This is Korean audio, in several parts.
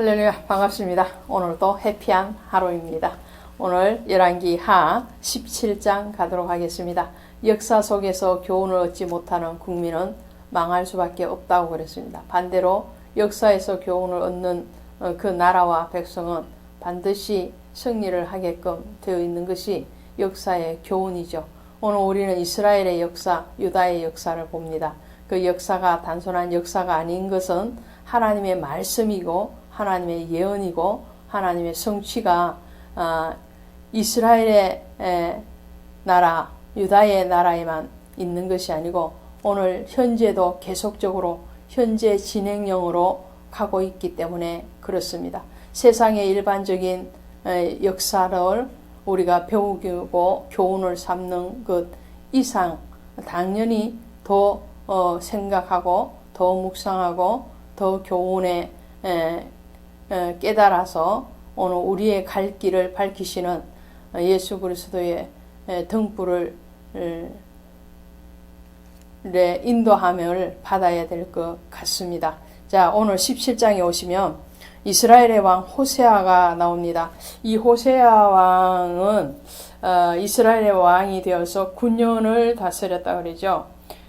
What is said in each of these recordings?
할렐루야 반갑습니다. 오늘도 해피한 하루입니다. 오늘 열왕기 하 17장 가도록 하겠습니다. 역사 속에서 교훈을 얻지 못하는 국민은 망할 수밖에 없다고 그랬습니다. 반대로 역사에서 교훈을 얻는 어, 그 나라와 백성은 반드시 승리를 하게끔 되어 있는 것이 역사의 교훈이죠. 오늘 우리는 이스라엘의 역사, 유다의 역사를 봅니다. 그 역사가 단순한 역사가 아닌 것은 하나님의 말씀이고 하나님의 예언이고 하나님의 성취가 아, 이스라엘의 나라, 유다의 나라에만 있는 것이 아니고 오늘 현재도 계속적으로 현재 진행형으로 가고 있기 때문에 그렇습니다. 세상의 일반적인 역사를 우리가 배우고 교훈을 삼는 것 이상 당연히 더 어, 생각하고 더 묵상하고 더 교훈에 깨달아서 오늘 우리의 갈 길을 밝히시는 예수 그리스도의 등불을 인도함을 받아야 될 것 같습니다. 자, 오늘 17장에 오시면 이스라엘의 왕 호세아가 나옵니다. 이 호세아 왕은 어, 이스라엘의 왕이 되어서 9년을 다스렸다 그러죠.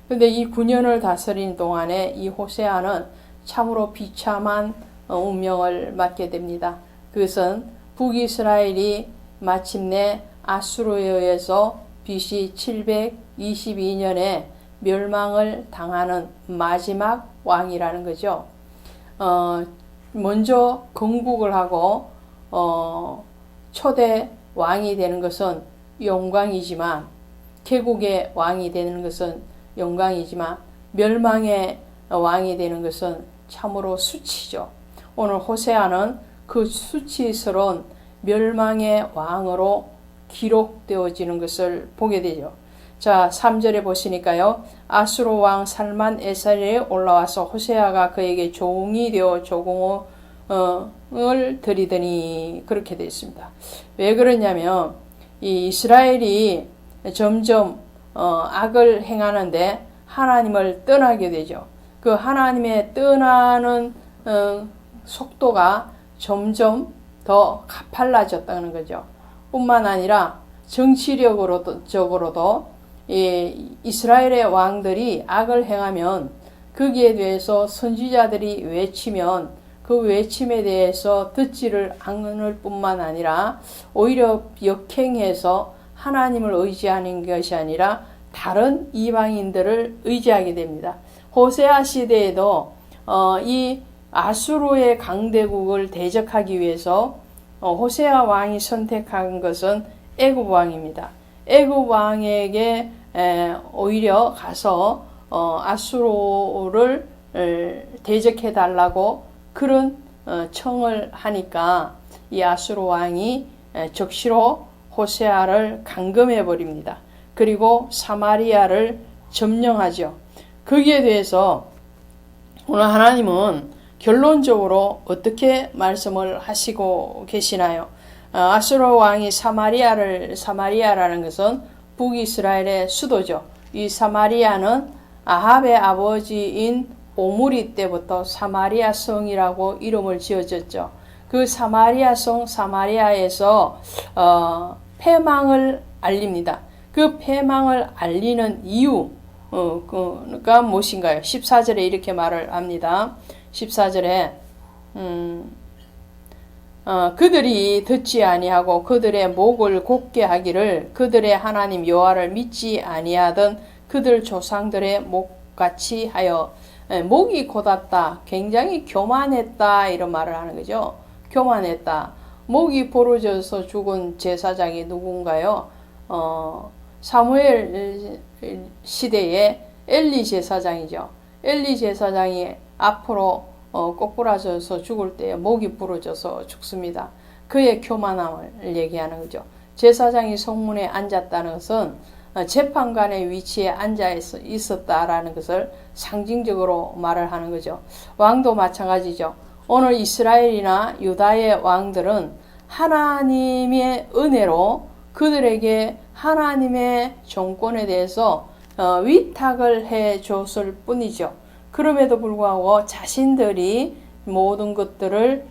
근데 이 9년을 다스린 동안에 이 호세아는 참으로 비참한 어, 운명을 맞게 됩니다. 그것은 북이스라엘이 마침내 아수르에 의해서 BC 722년에 멸망을 당하는 마지막 왕이라는 거죠. 어, 먼저 건국을 하고 어, 초대 왕이 되는 것은 영광이지만 개국의 왕이 되는 것은 영광이지만 멸망의 왕이 되는 것은 참으로 수치죠. 오늘 호세아는 그 수치스러운 멸망의 왕으로 기록되어지는 것을 보게 되죠. 자, 3절에 보시니까요. 아수로 왕 살만 에살에 올라와서 호세아가 그에게 종이 되어 조공을 드리더니 그렇게 되어 있습니다. 왜 그러냐면 이 이스라엘이 점점 어, 악을 행하는데 하나님을 떠나게 되죠. 그 하나님의 떠나는 어, 속도가 점점 더 가팔라졌다는 거죠. 뿐만 아니라 정치력으로도 적으로도 이 이스라엘의 왕들이 악을 행하면 거기에 대해서 선지자들이 외치면 그 외침에 대해서 듣지를 않을 뿐만 아니라 오히려 역행해서 하나님을 의지하는 것이 아니라 다른 이방인들을 의지하게 됩니다. 호세아 시대에도 어, 이 아수르의 강대국을 대적하기 위해서 어, 호세아 왕이 선택한 것은 애굽 왕입니다. 애굽 왕에게 에, 오히려 가서 어, 아수르를 대적해 달라고 그런 어, 청을 하니까 이 아수르 왕이 적시로 호세아를 감금해 버립니다. 그리고 사마리아를 점령하죠. 거기에 대해서 오늘 하나님은 결론적으로 어떻게 말씀을 하시고 계시나요? 어, 아수르 왕이 사마리아를 사마리아라는 것은 북이스라엘의 수도죠. 이 사마리아는 아합의 아버지인 오므리 때부터 사마리아 성이라고 이름을 지어졌죠. 그 사마리아 성 사마리아에서 어, 패망을 알립니다. 그 패망을 알리는 이유가 어, 그, 무엇인가요? 14절에 이렇게 말을 합니다. 14절에 음, 어, 그들이 듣지 아니하고 그들의 목을 곱게 하기를 그들의 하나님 여호와를 믿지 아니하던 그들 조상들의 목같이 하여 에, 목이 곧았다. 굉장히 교만했다. 이런 말을 하는 거죠. 교만했다. 목이 부러져서 죽은 제사장이 누군가요? 어, 사무엘 시대의 엘리 제사장이죠. 엘리 제사장이 앞으로 어, 꼬꾸라져서 죽을 때 목이 부러져서 죽습니다. 그의 교만함을 얘기하는 거죠. 제사장이 성문에 앉았다는 것은 어, 재판관의 위치에 앉아 있었다라는 것을 상징적으로 말을 하는 거죠. 왕도 마찬가지죠. 오늘 이스라엘이나 유다의 왕들은 하나님의 은혜로 그들에게 하나님의 정권에 대해서 어, 위탁을 해 줬을 뿐이죠. 그럼에도 불구하고 자신들이 모든 것들을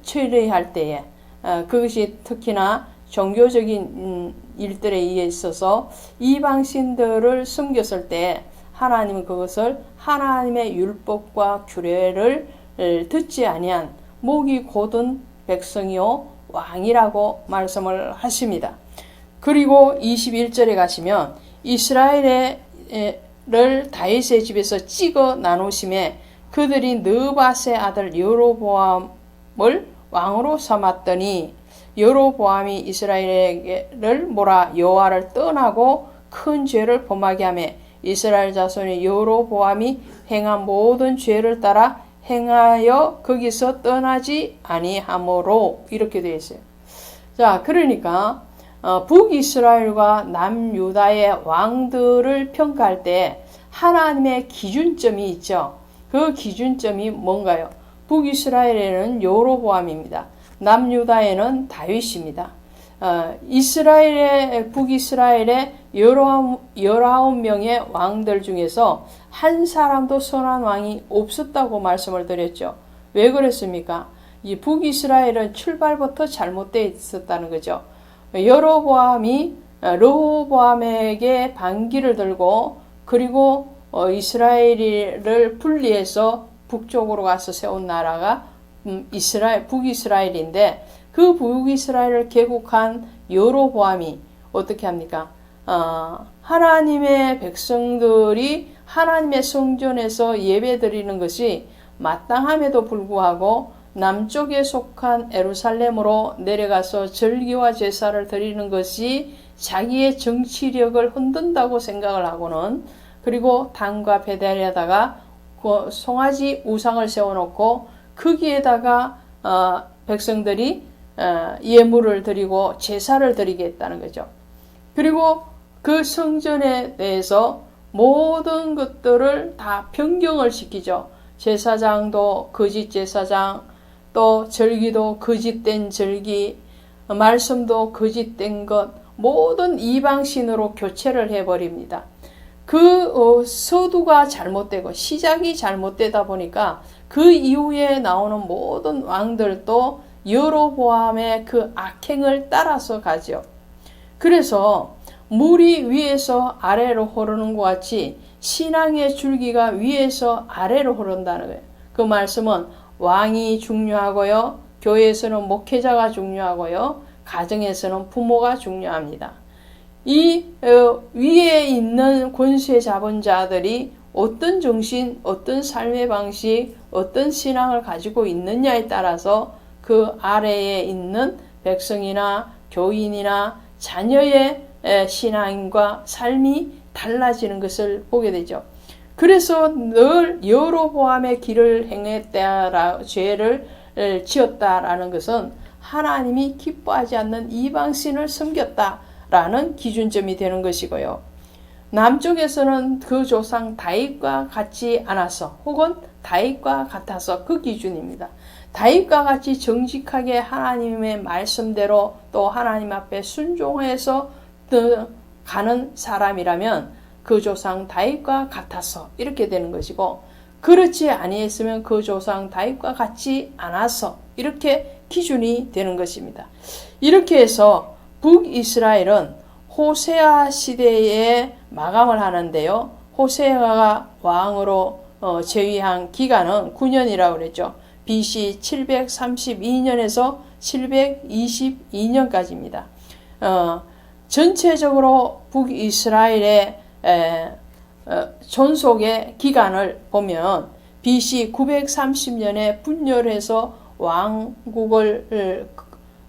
처리할 때에 어, 그것이 특히나 종교적인 음, 일들에 의해 있어서 이방신들을 숨겼을 때 하나님은 그것을 하나님의 율법과 규례를 듣지 아니한 목이 곧은 백성이요 왕이라고 말씀을 하십니다. 그리고 21절에 가시면 이스라엘 을 다윗의 집에서 찍어 나누심에 그들이 느바세 아들 여로보암을 왕으로 삼았더니 여로보암이 이스라엘을 몰아 여호와를 떠나고 큰 죄를 범하게 하며 이스라엘 자손이 여로보암이 행한 모든 죄를 따라 행하여 거기서 떠나지 아니하므로 이렇게 되어 있어요. 자, 그러니까 어, 북이스라엘과 남유다의 왕들을 평가할 때 하나님의 기준점이 있죠. 그 기준점이 뭔가요? 북이스라엘에는 여로보암입니다. 남유다에는 다윗입니다. 어, 이스라엘의 북이스라엘의 열아홉 명의 왕들 중에서 한 사람도 선한 왕이 없었다고 말씀을 드렸죠. 왜 그랬습니까? 이 북이스라엘은 출발부터 잘못되어 있었다는 거죠. 여로보암이 르호보암에게 반기를 들고 그리고 어, 이스라엘을 분리해서 북쪽으로 가서 세운 나라가 음, 이스라엘 북이스라엘인데 그 북이스라엘을 개국한 여로보암이 어떻게 합니까? 어, 하나님의 백성들이 하나님의 성전에서 예배드리는 것이 마땅함에도 불구하고 남쪽에 속한 에루살렘으로 내려가서 절기와 제사를 드리는 것이 자기의 정치력을 흔든다고 생각을 하고는 그리고 단과 배달에다가 그 송아지 우상을 세워놓고 거기에다가 어, 백성들이 어, 예물을 드리고 제사를 드리겠다는 거죠. 그리고 그 성전에 대해서 모든 것들을 다 변경을 시키죠. 제사장도 거짓 제사장, 또 절기도 거짓된 절기, 말씀도 거짓된 것, 모든 이방신으로 교체를 해버립니다. 그 어, 서두가 잘못되고 시작이 잘못되다 보니까 그 이후에 나오는 모든 왕들도 여로보암의 그 악행을 따라서 가죠. 그래서 물이 위에서 아래로 흐르는 것 같이 신앙의 줄기가 위에서 아래로 흐른다는 거예요. 그 말씀은 왕이 중요하고요. 교회에서는 목회자가 중요하고요. 가정에서는 부모가 중요합니다. 이 어, 위에 있는 권세 잡은 자들이 어떤 정신, 어떤 삶의 방식, 어떤 신앙을 가지고 있느냐에 따라서 그 아래에 있는 백성이나 교인이나 자녀의 신앙과 삶이 달라지는 것을 보게 되죠. 그래서 늘 여로보암의 길을 행했다라 죄를 지었다라는 것은 하나님이 기뻐하지 않는 이방신을 섬겼다라는 기준점이 되는 것이고요. 남쪽에서는 그 조상 다윗과 같지 않아서 혹은 다윗과 같아서 그 기준입니다. 다윗과 같이 정직하게 하나님의 말씀대로 또 하나님 앞에 순종해서 가는 사람이라면 그 조상 다윗과 같아서 이렇게 되는 것이고 그렇지 아니했으면 그 조상 다윗과 같지 않아서 이렇게 기준이 되는 것입니다. 이렇게 해서 북이스라엘은 호세아 시대에 마감을 하는데요. 호세아가 왕으로 어, 제위한 기간은 9년이라고 그랬죠. BC 732년에서 722년까지입니다. 어, 전체적으로 북이스라엘의 에, 어, 존속의 기간을 보면 BC 930년에 분열해서 왕국을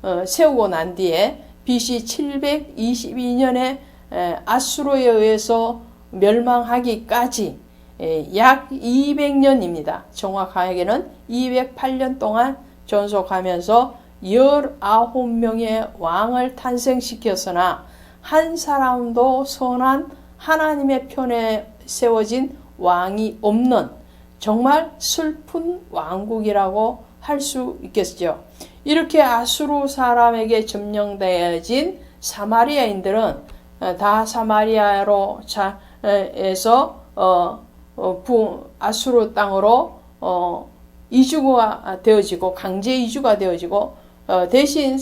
어, 세우고 난 뒤에 BC 722년에 에, 아수로에 의해서 멸망하기까지 에, 약 200년입니다. 정확하게는 208년 동안 존속하면서 19명의 왕을 탄생시켰으나 한 사람도 선한 하나님의 편에 세워진 왕이 없는 정말 슬픈 왕국이라고 할 수 있겠죠. 이렇게 아수르 사람에게 점령되어진 사마리아인들은 어, 다 사마리아로 에서 어, 어, 아수르 땅으로 어, 이주가 되어지고 강제 이주가 되어지고 어, 대신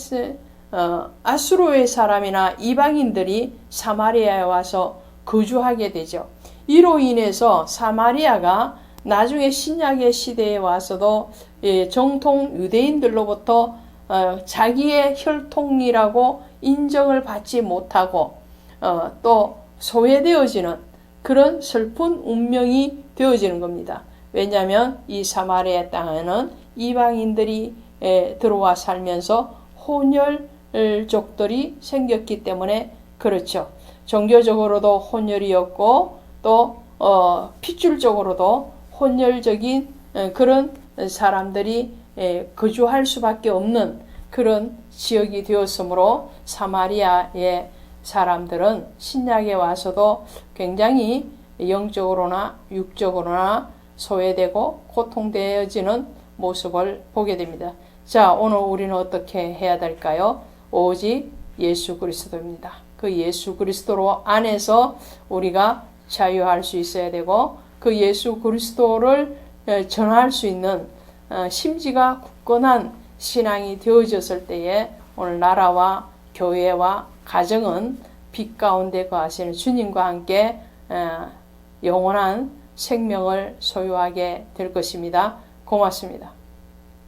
어, 아수르의 사람이나 이방인들이 사마리아에 와서 거주하게 되죠. 이로 인해서 사마리아가 나중에 신약의 시대에 와서도 예, 정통 유대인들로부터 어, 자기의 혈통이라고 인정을 받지 못하고 어, 또 소외되어지는 그런 슬픈 운명이 되어지는 겁니다. 왜냐하면 이 사마리아 땅에는 이방인들이 에, 들어와 살면서 혼혈족들이 생겼기 때문에 그렇죠. 종교적으로도 혼혈이었고 또 어, 핏줄적으로도 혼혈적인 에, 그런 사람들이 에, 거주할 수밖에 없는 그런 지역이 되었으므로 사마리아의 사람들은 신약에 와서도 굉장히 영적으로나 육적으로나 소외되고 고통되어지는 모습을 보게 됩니다. 자, 오늘 우리는 어떻게 해야 될까요? 오직 예수 그리스도입니다. 그 예수 그리스도로 안에서 우리가 자유할 수 있어야 되고 그 예수 그리스도를 전할 수 있는 어, 심지가 굳건한 신앙이 되어졌을 때에 오늘 나라와 교회와 가정은 빛 가운데 거하시는 주님과 함께 영원한 생명을 소유하게 될 것입니다. 고맙습니다.